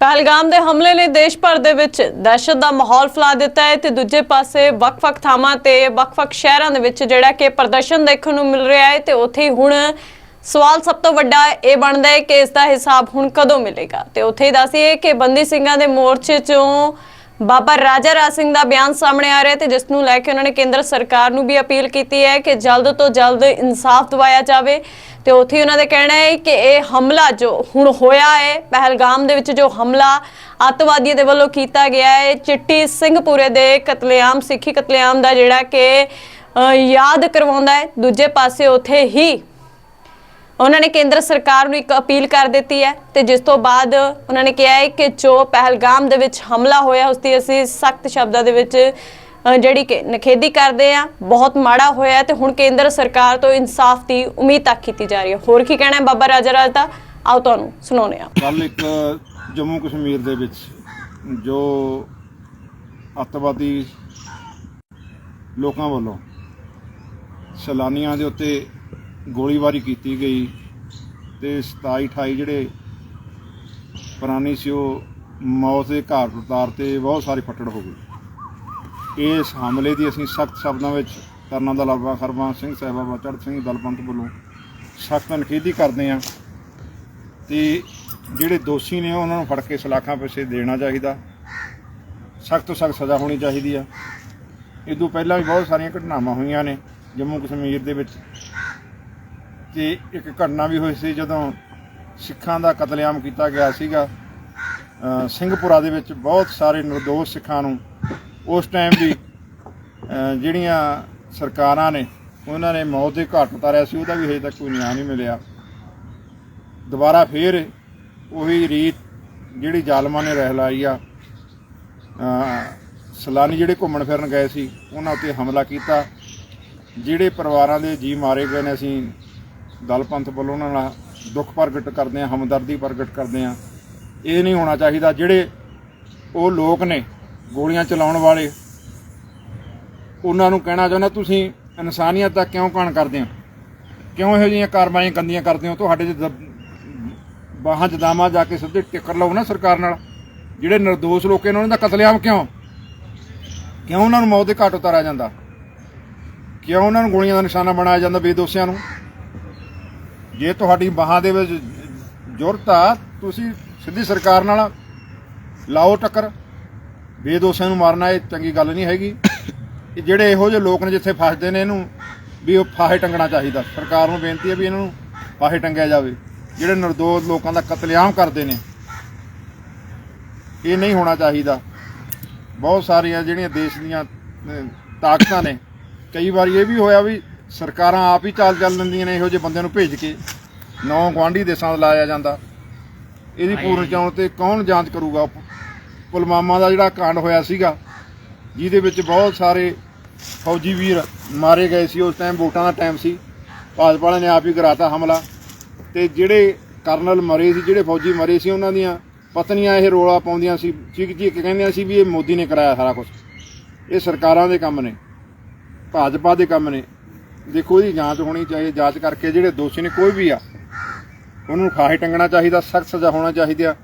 ਪਹਿਲਗਾਮ ਦੇ ਹਮਲੇ ਨੇ ਦੇਸ਼ ਭਰ ਦੇ ਵਿੱਚ ਦਹਿਸ਼ਤ ਦਾ ਮਾਹੌਲ ਫੈਲਾ ਦਿੱਤਾ ਹੈ। ਤੇ ਦੂਜੇ ਪਾਸੇ ਵੱਖ-ਵੱਖ ਥਾਵਾਂ ਤੇ, ਵੱਖ-ਵੱਖ ਸ਼ਹਿਰਾਂ ਦੇ ਵਿੱਚ ਜਿਹੜਾ ਕਿ ਪ੍ਰਦਰਸ਼ਨ ਦੇਖਣ ਨੂੰ ਮਿਲ ਰਿਹਾ ਹੈ ਤੇ ਉੱਥੇ ਹੁਣ ਸਵਾਲ ਸਭ ਤੋਂ ਵੱਡਾ ਇਹ ਬਣਦਾ ਹੈ ਕਿ ਇਸ ਦਾ ਹਿਸਾਬ ਹੁਣ ਕਦੋਂ ਮਿਲੇਗਾ? ਤੇ ਉੱਥੇ ਹੀ ਦੱਸੀਏ ਕਿ ਬੰਦੀ ਸਿੰਘਾਂ ਦੇ ਮੋਰਚੇ ਚੋਂ ਬਾਬਾ ਰਾਜਾ ਰਾਜ ਸਿੰਘ ਦਾ ਬਿਆਨ ਸਾਹਮਣੇ ਆ ਰਿਹਾ ਤੇ ਜਿਸ ਨੂੰ ਲੈ ਕੇ ਉਹਨਾਂ ਨੇ ਕੇਂਦਰ ਸਰਕਾਰ ਨੂੰ ਵੀ ਅਪੀਲ ਕੀਤੀ ਹੈ ਕਿ ਜਲਦ ਤੋਂ ਜਲਦ ਇਨਸਾਫ ਦਿਵਾਇਆ ਜਾਵੇ। ਤੇ ਉੱਥੇ ਹੀ ਉਹਨਾਂ ਦਾ ਕਹਿਣਾ ਹੈ ਕਿ ਇਹ ਹਮਲਾ ਜੋ ਹੁਣ ਹੋਇਆ ਹੈ, ਪਹਿਲਗਾਮ ਦੇ ਵਿੱਚ ਜੋ ਹਮਲਾ ਅੱਤਵਾਦੀਆਂ ਦੇ ਵੱਲੋਂ ਕੀਤਾ ਗਿਆ ਹੈ, ਚਿੱਟੀ ਸਿੰਘਪੁਰੇ ਦੇ ਕਤਲੇਆਮ, ਸਿੱਖੀ ਕਤਲੇਆਮ ਦਾ ਜਿਹੜਾ ਕਿ ਯਾਦ ਕਰਵਾਉਂਦਾ ਹੈ। ਦੂਜੇ ਪਾਸੇ ਉੱਥੇ ਹੀ ਉਹਨਾਂ ਨੇ ਕੇਂਦਰ ਸਰਕਾਰ ਨੂੰ ਇੱਕ ਅਪੀਲ ਕਰ ਦਿੱਤੀ ਹੈ ਤੇ ਜਿਸ ਤੋਂ ਬਾਅਦ ਉਹਨਾਂ ਨੇ ਕਿਹਾ ਹੈ ਕਿ ਜੋ ਪਹਿਲਗਾਮ ਦੇ ਵਿੱਚ ਹਮਲਾ ਹੋਇਆ, ਉਸ ਦੀ ਅਸੀਂ ਸਖਤ ਸ਼ਬਦਾਂ ਦੇ ਵਿੱਚ ਜਿਹੜੀ ਕਿ ਨਖੇਦੀ ਕਰਦੇ ਆ ਬਹੁਤ ਮਾੜਾ ਹੋਇਆ ਤੇ ਹੁਣ ਕੇਂਦਰ ਸਰਕਾਰ ਤੋਂ ਇਨਸਾਫ ਦੀ ਉਮੀਦ ਤੱਕ ਕੀਤੀ ਜਾ ਰਹੀ ਹੈ। ਹੋਰ ਕੀ ਕਹਿਣਾ ਹੈ ਬਾਬਾ ਰਾਜਾ ਰਾਜ ਦਾ? ਆਓ ਤੁਹਾਨੂੰ ਸੁਣਾਉਂਦੇ ਆ ਕੱਲ ਇੱਕ ਜੰਮੂ ਕਸ਼ਮੀਰ ਦੇ ਵਿੱਚ ਜੋ ਅੱਤਵਾਦੀ ਲੋਕਾਂ ਵੱਲੋਂ ਸੈਲਾਨੀਆਂ ਦੇ ਉੱਤੇ ਗੋਲੀਬਾਰੀ ਕੀਤੀ ਗਈ ਤੇ 27 28 ਜਿਹੜੇ ਪ੍ਰਾਣੀ ਸੀ ਉਹ ਮੌਤ ਦੇ ਘਾਟ ਉਤਾਰ ਤੇ ਬਹੁਤ ਸਾਰੇ ਫੱਟੜ ਹੋ ਗਏ ਇਸ ਹਮਲੇ ਦੀ ਅਸੀਂ ਸਖਤ ਸ਼ਬਦਾਂ ਵਿੱਚ ਕਰਨਾ ਦਾ ਲਾਵਾ ਖਰਮਾ ਸਿੰਘ ਸਾਹਿਬਾਬਾ ਚੜ੍ਹ ਸਿੰਘ ਦਲਪੰਥ ਵੱਲੋਂ ਸਖਤ ਨਿਖੇਧੀ ਕਰਦੇ ਹਾਂ ਤੇ ਜਿਹੜੇ ਦੋਸ਼ੀ ਨੇ ਉਹਨਾਂ ਨੂੰ ਫੜ ਕੇ ਸਲਾਖਾਂ ਪਿੱਛੇ ਦੇਣਾ ਚਾਹੀਦਾ। ਸਖਤ ਤੋਂ ਸਖਤ ਸਜ਼ਾ ਹੋਣੀ ਚਾਹੀਦੀ ਆ। ਇਹ ਤੋਂ ਪਹਿਲਾਂ ਵੀ ਬਹੁਤ ਸਾਰੀਆਂ ਘਟਨਾਵਾਂ ਹੋਈਆਂ ਨੇ ਜੰਮੂ ਕਸ਼ਮੀਰ ਦੇ ਵਿੱਚ। ਤੇ ਇੱਕ ਘਟਨਾ ਵੀ ਹੋਈ ਸੀ ਜਦੋਂ ਸਿੱਖਾਂ ਦਾ ਕਤਲੇਆਮ ਕੀਤਾ ਗਿਆ ਸੀਗਾ। ਅ, ਸਿੰਘਪੁਰਾ ਦੇ ਵਿੱਚ ਬਹੁਤ ਸਾਰੇ ਨਿਰਦੋਸ਼ ਸਿੱਖਾਂ ਨੂੰ ਉਸ ਟਾਈਮ ਵੀ ਜਿਹੜੀਆਂ ਸਰਕਾਰਾਂ ਨੇ ਉਹਨਾਂ ਨੇ ਮੌਤ ਦੇ ਘਾਟ ਉਤਾਰਿਆ ਸੀ ਉਹਦਾ ਵੀ ਹਜੇ ਤੱਕ ਕੋਈ ਨਿਆਂ ਨਹੀਂ ਮਿਲਿਆ। ਦੁਬਾਰਾ ਫੇਰ ਉਹੀ ਰੀਤ ਜਿਹੜੀ ਜ਼ਾਲਮਾਂ ਨੇ ਰਹਿ ਲਾਈ ਆ ਅਹ ਸੈਲਾਨੀ ਜਿਹੜੇ ਘੁੰਮਣ ਫਿਰਨ ਗਏ ਸੀ ਉਹਨਾਂ ਉੱਤੇ ਹਮਲਾ ਕੀਤਾ। ਜਿਹੜੇ ਪਰਿਵਾਰਾਂ ਦੇ ਜੀ ਮਾਰੇ ਗਏ ਨੇ ਅਸੀਂ ਦਲ ਪੰਥ ਵੱਲੋਂ ਉਹਨਾਂ ਨਾਲ ਦੁੱਖ ਪ੍ਰਗਟ ਕਰਦੇ ਹਾਂ ਹਮਦਰਦੀ ਪ੍ਰਗਟ ਕਰਦੇ ਹਾਂ ਇਹ ਨਹੀਂ ਹੋਣਾ ਚਾਹੀਦਾ ਜਿਹੜੇ ਉਹ ਲੋਕ ਨੇ ਗੋਲੀਆਂ ਚਲਾਉਣ ਵਾਲੇ, ਉਹਨਾਂ ਨੂੰ ਕਹਿਣਾ ਚਾਹੁੰਦਾ, ਤੁਸੀਂ ਇਨਸਾਨੀਅਤ ਦਾ ਕਿਉਂ ਕਾਣ ਕਰਦੇ ਹੋ? ਕਿਉਂ ਇਹੋ ਜਿਹੀਆਂ ਕਾਰਵਾਈਆਂ ਗੰਦੀਆਂ ਕਰਦੇ ਹੋ? ਤੁਹਾਡੇ ਚ ਬਾਹਾਂ ਜਦਾਮਾ ਜਾ ਕੇ ਸਿੱਧੇ ਟਿੱਕਰ ਲਾਓ ਨਾ ਸਰਕਾਰ ਨਾਲ। ਜਿਹੜੇ નિર્ਦੋਸ਼ ਲੋਕ ਨੇ, ਉਹਨਾਂ ਦਾ ਕਤਲੇਆਮ ਕਿਉਂ? ਕਿਉਂ ਉਹਨਾਂ ਨੂੰ ਮੌਤ ਦੇ ਘਾਟ ਉਤਾਰਿਆ ਜਾਂਦਾ? ਕਿਉਂ ਉਹਨਾਂ ਨੂੰ ਗੋਲੀਆਂ ਦਾ ਨਿਸ਼ਾਨਾ ਬਣਾਇਆ ਜਾਂਦਾ ਬੇਦੋਸ਼ੀਆਂ ਨੂੰ? ਜੇ ਤੁਹਾਡੀ ਬਾਹਾਂ ਦੇ ਵਿੱਚ ਜ਼ੁਰਤ ਆ, ਤੁਸੀਂ ਸਿੱਧੀ ਸਰਕਾਰ ਨਾਲ ਲਾਓ ਟੱਕਰ। ਬੇਦੋਸ਼ੀਆਂ ਨੂੰ ਮਾਰਨਾ ਇਹ ਚੰਗੀ ਗੱਲ ਨਹੀਂ ਹੈਗੀ। ਇਹ ਜਿਹੜੇ ਇਹੋ ਜਿਹੇ ਲੋਕ ਨੇ ਜਿੱਥੇ ਫਸਦੇ ਨੇ ਇਹਨੂੰ ਵੀ ਉਹ ਫਾਹੇ ਟੰਗਣਾ ਚਾਹੀਦਾ। ਸਰਕਾਰ ਨੂੰ ਬੇਨਤੀ ਹੈ ਵੀ ਇਹਨਾਂ ਨੂੰ ਫਾਹੇ ਟੰਗਿਆ ਜਾਵੇ। ਜਿਹੜੇ ਨਿਰਦੋਸ਼ ਲੋਕਾਂ ਦਾ ਕਤਲੇਆਮ ਕਰਦੇ ਨੇ, ਇਹ ਨਹੀਂ ਹੋਣਾ ਚਾਹੀਦਾ। ਬਹੁਤ ਸਾਰੀਆਂ ਜਿਹੜੀਆਂ ਦੇਸ਼ ਦੀਆਂ ਤਾਕਤਾਂ ਨੇ, ਕਈ ਵਾਰੀ ਇਹ ਵੀ ਹੋਇਆ ਵੀ ਸਰਕਾਰਾਂ ਆਪ ਹੀ ਚਾਲ ਚੱਲ ਲੈਂਦੀਆਂ ਨੇ ਇਹੋ ਜਿਹੇ ਬੰਦਿਆਂ ਨੂੰ ਭੇਜ ਕੇ। ਨੌ ਗਵਾਂਢੀ ਦੇਸ਼ਾਂ ਦਾ ਲਾਇਆ ਜਾਂਦਾ। ਇਹਦੀ ਪੂਰਨ ਚਾਉਣ ਤੇ ਕੌਣ ਜਾਂਚ ਕਰੂਗਾ? ਪੁਲਵਾਮਾ ਦਾ ਜਿਹੜਾ ਕਾਂਡ ਹੋਇਆ ਸੀਗਾ ਜਿਹਦੇ ਵਿੱਚ ਬਹੁਤ ਸਾਰੇ ਫੌਜੀ ਵੀਰ ਮਾਰੇ ਗਏ ਸੀ। ਉਸ ਟਾਈਮ ਵੋਟਾਂ ਦਾ ਟਾਈਮ ਸੀ। ਭਾਜਪਾ ਵਾਲਿਆਂ ਨੇ ਆਪ ਹੀ ਕਰਾਤਾ ਹਮਲਾ। ਤੇ ਜਿਹੜੇ ਕਰਨਲ ਮਰੇ ਸੀ ਜਿਹੜੇ ਫੌਜੀ ਮਰੇ ਸੀ ਉਹਨਾਂ ਦੀਆਂ ਪਤਨੀਆਂ ਇਹ ਰੋਲਾ ਪਾਉਂਦੀਆਂ ਸੀ। ਚੀਕ ਚੀਕ ਕਹਿੰਦੀਆਂ ਸੀ ਵੀ ਇਹ ਮੋਦੀ ਨੇ ਕਰਾਇਆ ਸਾਰਾ ਕੁਝ ਇਹ ਸਰਕਾਰਾਂ ਦੇ ਕੰਮ ਨੇ ਭਾਜਪਾ ਦੇ ਕੰਮ ਨੇ। ਦੇਖੋ ਇਹਦੀ ਜਾਂਚ ਹੋਣੀ ਚਾਹੀਦੀ, ਜਾਂਚ ਕਰਕੇ ਜਿਹੜੇ ਦੋਸ਼ੀ ਨੇ ਕੋਈ ਵੀ ਆ, ਉਹਨੂੰ ਫਾਹੇ ਟੰਗਣਾ ਚਾਹੀਦਾ, ਸਖਤ ਸਜ਼ਾ ਹੋਣਾ ਚਾਹੀਦੀ ਆ।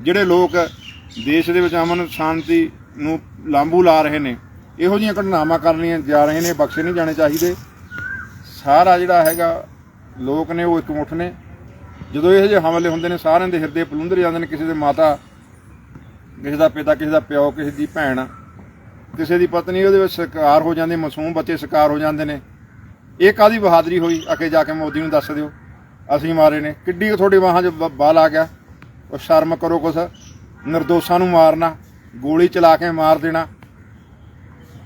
ਜਿਹੜੇ ਲੋਕ ਦੇਸ਼ ਦੇ ਵਿੱਚ ਅਮਨ ਸ਼ਾਂਤੀ ਨੂੰ ਲਾਂਬੂ ਲਾ ਰਹੇ ਨੇ, ਇਹੋ ਜਿਹੀਆਂ ਘਟਨਾਵਾਂ ਕਰਨੀਆਂ ਜਾ ਰਹੇ ਨੇ, ਬਖਸ਼ੇ ਨਹੀਂ ਜਾਣੇ ਚਾਹੀਦੇ। ਸਾਰਾ ਜਿਹੜਾ ਹੈਗਾ, ਲੋਕ ਨੇ ਉਹ ਇਕਮੁੱਠ ਨੇ। ਜਦੋਂ ਇਹੋ ਜਿਹੇ ਹਮਲੇ ਹੁੰਦੇ ਨੇ, ਸਾਰਿਆਂ ਦੇ ਹਿਰਦੇ ਪਲੁੰਦਰ ਜਾਂਦੇ ਨੇ, ਕਿਸੇ ਦੇ ਮਾਤਾ, ਕਿਸੇ ਦਾ ਪਿਤਾ, ਕਿਸੇ ਦਾ ਪਿਓ, ਕਿਸੇ ਦੀ ਭੈਣ, ਕਿਸੇ ਦੀ ਪਤਨੀ, ਉਹਦੇ ਵਿੱਚ ਸ਼ਿਕਾਰ ਹੋ ਜਾਂਦੇ, ਮਾਸੂਮ ਬੱਚੇ ਸ਼ਿਕਾਰ ਹੋ ਜਾਂਦੇ ਨੇ। ਇਹ ਕਾਦੀ ਬਹਾਦਰੀ ਹੋਈ? ਅੱਗੇ ਜਾ ਕੇ ਮੋਦੀ ਨੂੰ ਦੱਸ ਦਿਓ। ਅਸੀਂ ਮਾਰੇ ਨੇ। ਕਿੱਡੀ ਤੁਹਾਡੀ ਬਾਹਾਂ 'ਚ ਬਾਲ ਆ ਗਿਆ। ਉਹ ਸ਼ਰਮ ਕਰੋ ਕੁਛ। ਨਿਰਦੋਸ਼ਾਂ ਨੂੰ ਮਾਰਨਾ ਗੋਲੀ ਚਲਾ ਕੇ ਮਾਰ ਦੇਣਾ।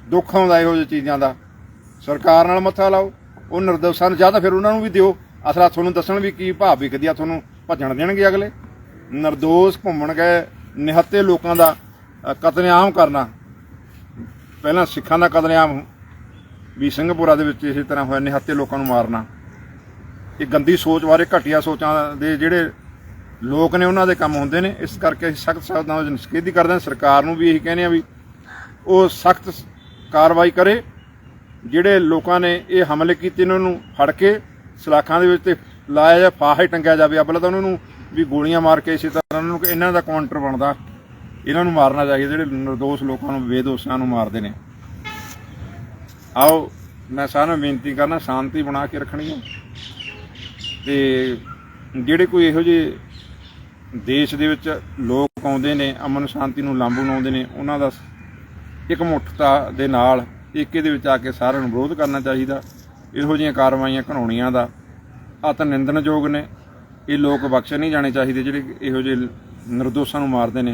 ਦੁੱਖ ਆਉਂਦਾ ਇਹੋ ਜਿਹੀ ਚੀਜ਼ਾਂ ਦਾ। ਸਰਕਾਰ ਨਾਲ ਮੱਥਾ ਲਾਓ। ਉਹ ਨਿਰਦੋਸ਼ਾਂ ਨੂੰ ਜਾਂ ਤਾਂ ਫਿਰ ਉਹਨਾਂ ਨੂੰ ਵੀ ਦਿਓ। ਅਸਲਾ ਤੁਹਾਨੂੰ ਦੱਸਣ ਵੀ ਕੀ ਭਾਵ ਵਿਕਦੀ ਆ ਤੁਹਾਨੂੰ ਭੱਜਣ ਦੇਣਗੇ ਅਗਲੇ। ਨਿਰਦੋਸ਼ ਘੁੰਮਣ ਗਏ। ਨਿਹੱਤੇ ਲੋਕਾਂ ਦਾ ਅ, ਕਤਲੇਆਮ ਕਰਨਾ। ਪਹਿਲਾਂ ਸਿੱਖਾਂ ਦਾ ਕਤਲੇਆਮ ਵੀ ਸਿੰਘਪੁਰਾ ਦੇ ਵਿੱਚ ਇਸੇ ਤਰ੍ਹਾਂ ਹੋਇਆ ਨਿਹੱਤੇ ਲੋਕਾਂ ਨੂੰ ਮਾਰਨਾ। ਇਹ ਗੰਦੀ ਸੋਚ ਬਾਰੇ, ਘਟੀਆ ਸੋਚਾਂ ਦੇ ਜਿਹੜੇ ਲੋਕ ਨੇ, ਉਹਨਾਂ ਦੇ ਕੰਮ ਹੁੰਦੇ ਨੇ। ਇਸ ਕਰਕੇ ਅਸੀਂ ਸਖਤ ਸ਼ਬਦਾਂ ਵਿੱਚ ਨਿਸ਼ੇਧੀ ਕਰਦੇ ਹਾਂ। ਸਰਕਾਰ ਨੂੰ ਵੀ ਇਹੀ ਕਹਿੰਦੇ ਆ ਵੀ ਉਹ ਸਖਤ ਕਾਰਵਾਈ ਕਰੇ। ਜਿਹੜੇ ਲੋਕਾਂ ਨੇ ਇਹ ਹਮਲੇ ਕੀਤੇ ਨੇ, ਉਹਨਾਂ ਨੂੰ ਫੜ ਕੇ ਸਲਾਖਾਂ ਦੇ ਵਿੱਚ ਤੇ ਲਾਇਆ ਜਾਂ ਫਾਹੇ ਟੰਗਿਆ ਜਾਵੇ। ਅਬਲਾ ਤਾਂ ਉਹਨਾਂ ਨੂੰ ਵੀ ਗੋਲੀਆਂ ਮਾਰ ਕੇ ਇਸੇ ਤਰ੍ਹਾਂ ਉਹਨਾਂ ਨੂੰ ਇਹਨਾਂ ਦਾ ਕਾਊਂਟਰ ਬਣਦਾ। ਇਹਨਾਂ ਨੂੰ ਮਾਰਨਾ ਚਾਹੀਦਾ। ਜਿਹੜੇ ਨਿਰਦੋਸ਼ ਲੋਕਾਂ ਨੂੰ, ਬੇਦੋਸ਼ਾਂ ਨੂੰ ਮਾਰਦੇ ਨੇ। ਆਓ, ਮੈਂ ਸਾਰਿਆਂ ਨੂੰ ਬੇਨਤੀ ਕਰਨਾ, ਸ਼ਾਂਤੀ ਬਣਾ ਕੇ ਰੱਖਣੀ ਹੈ। ਤੇ ਜਿਹੜੇ ਕੋਈ ਇਹੋ ਜਿਹੇ ਦੇਸ਼ ਦੇ ਵਿੱਚ ਲੋਕ ਆਉਂਦੇ ਨੇ, ਅਮਨ ਸ਼ਾਂਤੀ ਨੂੰ ਲਾਂਬੂ ਲਾਉਂਦੇ ਨੇ, ਉਹਨਾਂ ਦਾ ਇੱਕ ਮੁੱਠਤਾ ਦੇ ਨਾਲ ਏਕੇ ਦੇ ਵਿੱਚ ਆ ਕੇ ਸਾਰਿਆਂ ਨੂੰ ਵਿਰੋਧ ਕਰਨਾ ਚਾਹੀਦਾ। ਇਹੋ ਜਿਹੀਆਂ ਕਾਰਵਾਈਆਂ ਘਣਾਉਣੀਆਂ ਦਾ ਅਤ ਨਿੰਦਣਯੋਗ ਨੇ। ਇਹ ਲੋਕ ਬਖਸ਼ੇ ਨਹੀਂ ਜਾਣੇ ਚਾਹੀਦੇ ਜਿਹੜੇ ਇਹੋ ਜਿਹੇ ਨਿਰਦੋਸ਼ਾਂ ਨੂੰ ਮਾਰਦੇ ਨੇ।